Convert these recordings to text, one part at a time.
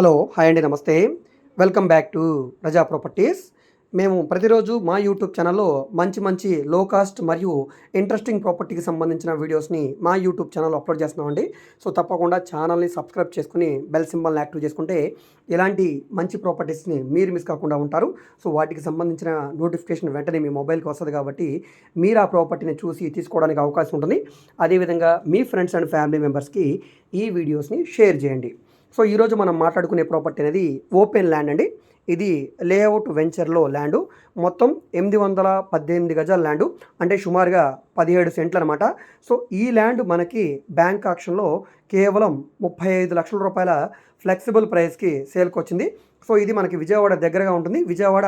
Hello hi అండి నమస్తే. Welcome back to Praja properties. మేము ప్రతిరోజు మా యూట్యూబ్ ఛానల్లో మంచి మంచి లో కాస్ట్ మరియు ఇంట్రెస్టింగ్ ప్రాపర్టీకి సంబంధించిన వీడియోస్ని మా యూట్యూబ్ ఛానల్లో అప్లోడ్ చేస్తున్నామండి. సో తప్పకుండా ఛానల్ని సబ్స్క్రైబ్ చేసుకుని బెల్ సింబల్ని యాక్టివ్ చేసుకుంటే ఇలాంటి మంచి ప్రాపర్టీస్ని మీరు మిస్ కాకుండా ఉంటారు. సో వాటికి సంబంధించిన నోటిఫికేషన్ వెంటనే మీ మొబైల్కి వస్తుంది కాబట్టి మీరు ఆ ప్రాపర్టీని చూసి తీసుకోవడానికి అవకాశం ఉంటుంది. అదేవిధంగా మీ ఫ్రెండ్స్ అండ్ ఫ్యామిలీ మెంబర్స్కి ఈ వీడియోస్ని షేర్ చేయండి. సో ఈరోజు మనం మాట్లాడుకునే ప్రాపర్టీ అనేది ఓపెన్ ల్యాండ్ అండి. ఇది లేఅవుట్ వెంచర్లో ల్యాండు. మొత్తం ఎనిమిది వందల పద్దెనిమిది గజాల ల్యాండు. అంటే సుమారుగా పదిహేడు సెంట్లు అనమాట సో ఈ ల్యాండ్ మనకి బ్యాంక్ ఆక్షన్లో కేవలం ముప్పై ఐదు లక్షల రూపాయల ఫ్లెక్సిబుల్ ప్రైస్కి సేల్కి వచ్చింది. సో ఇది మనకి విజయవాడ దగ్గరగా ఉంటుంది. విజయవాడ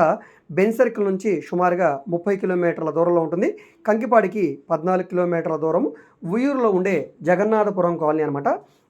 బెన్ సర్కిల్ నుంచి సుమారుగా ముప్పై కిలోమీటర్ల దూరంలో ఉంటుంది. కంకిపాడికి పద్నాలుగు కిలోమీటర్ల దూరం. ఉయ్యూరులో ఉండే జగన్నాథపురం కాలనీ అనమాట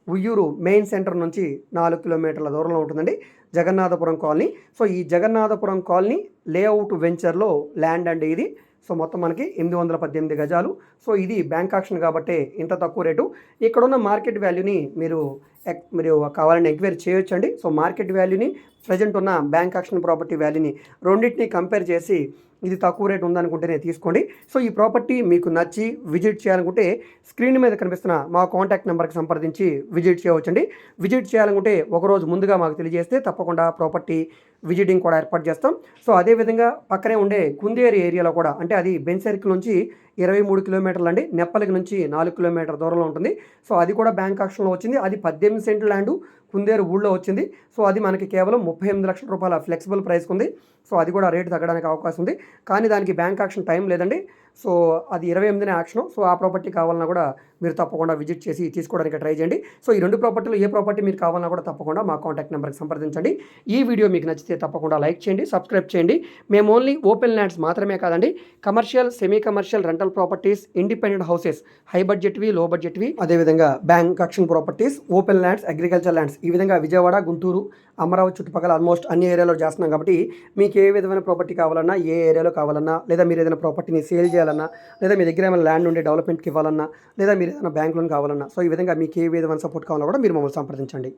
ఉయ్యూరు మెయిన్ సెంటర్ నుంచి నాలుగు కిలోమీటర్ల దూరంలో ఉంటుందండి జగన్నాథపురం కాలనీ. సో ఈ జగన్నాథపురం కాలనీ లేఅవుట్ వెంచర్లో ల్యాండ్ అండి ఇది. సో మొత్తం మనకి ఎనిమిది వందల పద్దెనిమిది గజాలు. సో ఇది బ్యాంక్ ఆక్షన్ కాబట్టి ఇంత తక్కువ రేటు. ఇక్కడున్న మార్కెట్ వాల్యూని మీరు ఎక్- మీరు కావాలని ఎంక్వైరీ చేయొచ్చండి. సో మార్కెట్ వాల్యూని ప్రజెంట్ ఉన్న బ్యాంక్ ఆక్షన్ ప్రాపర్టీ వాల్యూని రెండింటిని కంపేర్ చేసి ఇది తక్కువ రేట్ ఉందనుకుంటేనే తీసుకోండి. సో ఈ ప్రాపర్టీ మీకు నచ్చి విజిట్ చేయాలనుకుంటే స్క్రీన్ మీద కనిపిస్తున్న మా కాంటాక్ట్ నెంబర్కి సంప్రదించి విజిట్ చేయవచ్చండి. విజిట్ చేయాలనుకుంటే ఒకరోజు ముందుగా మాకు తెలియజేస్తే తప్పకుండా ప్రాపర్టీ విజిటింగ్ కూడా ఏర్పాటు చేస్తాం. సో అదేవిధంగా పక్కనే ఉండే కుందేరు ఏరియాలో కూడా అంటే అది బెన్ సర్కిల్ నుంచి ఇరవై మూడు కిలోమీటర్లు అండి. నెప్పలికి నుంచి నాలుగు కిలోమీటర్ దూరంలో ఉంటుంది. సో అది కూడా బ్యాంక్ ఆక్షన్లో వచ్చింది. అది పద్దెనిమిది సెంట్లు ల్యాండ్ కుందేరు ఊళ్ళో వచ్చింది. సో అది మనకి కేవలం ముప్పై ఎనిమిది లక్షల రూపాయల ఫ్లెక్సిబుల్ ప్రైస్ ఉంది. సో అది కూడా రేటు తగ్గడానికి అవకాశం ఉంది. కానీ దానికి బ్యాంక్ ఆక్షన్ టైం లేదండి. సో అది ఇరవై ఎనిమిదినే యాక్షన్ సో ఆ ప్రాపర్టీ కావాలన్నా కూడా మీరు తప్పకుండా విజిట్ చేసి తీసుకోవడానికి ట్రై చేయండి. సో ఈ రెండు ప్రాపర్టీలు ఏ ప్రాపర్టీ మీరు కావాలన్నా కూడా తప్పకుండా మా కాంటాక్ట్ నెంబర్కి సంప్రదించండి. ఈ వీడియో మీకు నచ్చితే తప్పకుండా లైక్ చేయండి సబ్స్క్రైబ్ చేయండి. మేము ఓన్లీ ఓపెన్ ల్యాండ్స్ మాత్రమే కాదండి. Commercial semi commercial rent rental properties independent houses high బడ్జెట్వి low బడ్జెట్వి అదేవిధంగా bank auction properties open lands agriculture lands ఈ విధంగా విజయవాడ గుంటూరు అమరావతి చుట్టుపక్కల ఆల్మోస్ట్ అన్ని ఏరియాలో చేస్తున్నాం కాబట్టి మీకు ఏ విధమైన ప్రాపర్టీ కావాలన్నా ఏ ఏరియాలో కావాలన్నా లేదా మీరు ఏదైనా ప్రాపర్టీని సేల్ చేయాలన్నా లేదా మీ దగ్గర ఏమైనా ల్యాండ్ ఉండే డెవలప్మెంట్కి ఇవ్వాలన్నా లేదా మీరు ఏదైనా బ్యాంక్ లోన్ కావాలన్నా సో ఈ విధంగా మీకు ఏ విధమైన సపోర్ట్ కావాలన్నా కూడా మీరు మమ్మల్ని సంప్రదించండి.